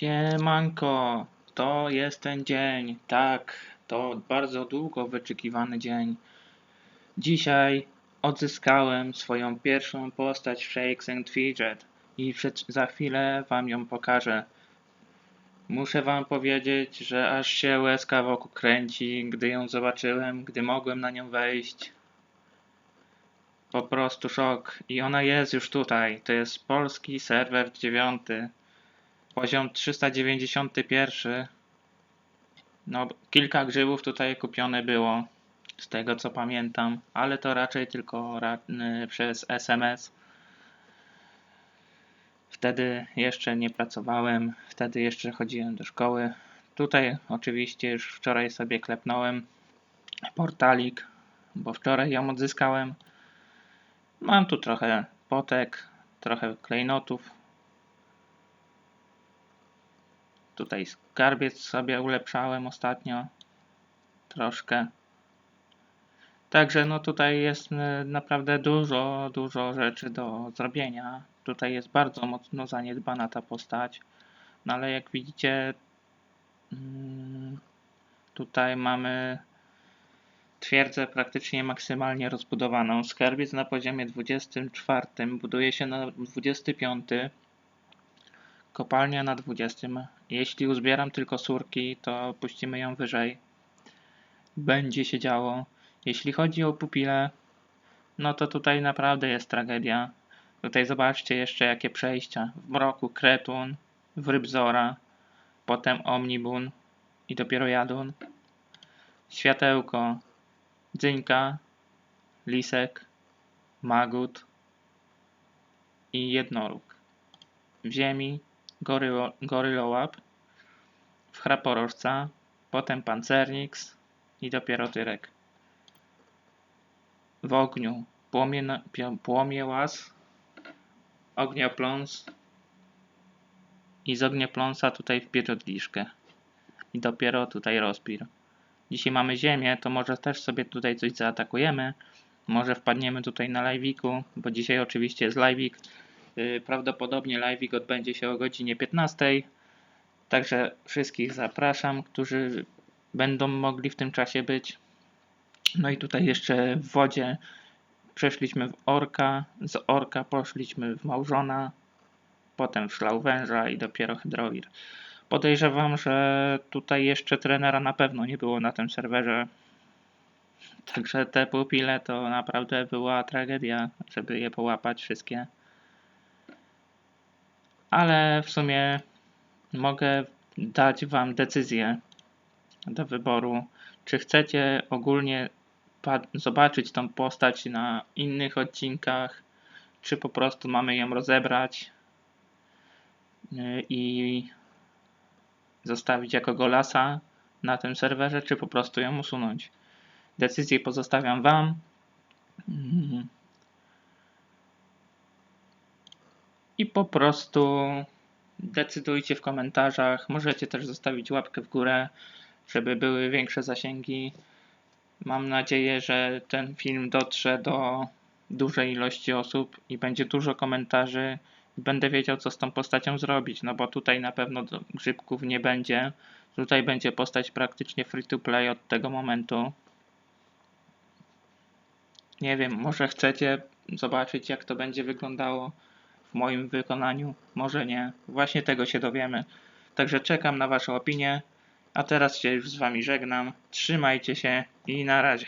Siemanko, to jest ten dzień. Tak, to bardzo długo wyczekiwany dzień. Dzisiaj odzyskałem swoją pierwszą postać w Shakes and Fidget i przed, za chwilę wam ją pokażę. Muszę wam powiedzieć, że aż się łezka wokół kręci, gdy ją zobaczyłem, gdy mogłem na nią wejść. Po prostu szok. I ona jest już tutaj. To jest polski serwer dziewiąty. Poziom 391. No, kilka grzybów tutaj kupione było, z tego co pamiętam, ale to raczej tylko ra y, przez SMS. Wtedy jeszcze nie pracowałem, wtedy jeszcze chodziłem do szkoły. Tutaj oczywiście już wczoraj sobie klepnąłem portalik, bo wczoraj ją odzyskałem. Mam tu trochę potek, trochę klejnotów, Tutaj skarbiec sobie ulepszałem ostatnio. Troszkę. Także no tutaj jest e, naprawdę dużo, dużo rzeczy do zrobienia. Tutaj jest bardzo mocno zaniedbana ta postać. No ale jak widzicie, mm, tutaj mamy twierdzę praktycznie maksymalnie rozbudowaną. Skarbiec na poziomie 24 buduje się na 25. Kopalnia na 20. Jeśli uzbieram tylko surki, to puścimy ją wyżej. Będzie się działo. Jeśli chodzi o pupile, no to tutaj naprawdę jest tragedia. Tutaj zobaczcie jeszcze jakie przejścia. W mroku Kretun, w Rybzora, potem Omnibun i dopiero Jadun. Światełko, Dzynka, Lisek, Magut i Jednoróg. W ziemi gorylo, gorylołap, w chraporożca, potem pancerniks i dopiero tyrek. W ogniu płomie, pio- płomiełaz, ogniopląs i z ogniopląsa tutaj wpierdoliszkę. I dopiero tutaj rozpir. Dzisiaj mamy ziemię, to może też sobie tutaj coś zaatakujemy. Może wpadniemy tutaj na live'iku, bo dzisiaj oczywiście jest live'ik. Yy, Prawdopodobnie live'ik odbędzie się o godzinie 15. Także wszystkich zapraszam, którzy będą mogli w tym czasie być. No i tutaj jeszcze w wodzie przeszliśmy w Orka, z Orka poszliśmy w Małżona, potem w Szlał Węża i dopiero Hydroir. Podejrzewam, że tutaj jeszcze trenera na pewno nie było na tym serwerze. Także te pupile to naprawdę była tragedia, żeby je połapać wszystkie. Ale w sumie mogę dać Wam decyzję do wyboru, czy chcecie ogólnie zobaczyć tą postać na innych odcinkach, czy po prostu mamy ją rozebrać yy, i zostawić jako golasa na tym serwerze, czy po prostu ją usunąć. Decyzję pozostawiam Wam. I po prostu decydujcie w komentarzach. Możecie też zostawić łapkę w górę, żeby były większe zasięgi. Mam nadzieję, że ten film dotrze do dużej ilości osób i będzie dużo komentarzy. Będę wiedział, co z tą postacią zrobić, no bo tutaj na pewno grzybków nie będzie. Tutaj będzie postać praktycznie free to play od tego momentu. Nie wiem, może chcecie zobaczyć, jak to będzie wyglądało w moim wykonaniu. Może nie. Właśnie tego się dowiemy. Także czekam na Wasze opinie. A teraz się już z Wami żegnam. Trzymajcie się i na razie.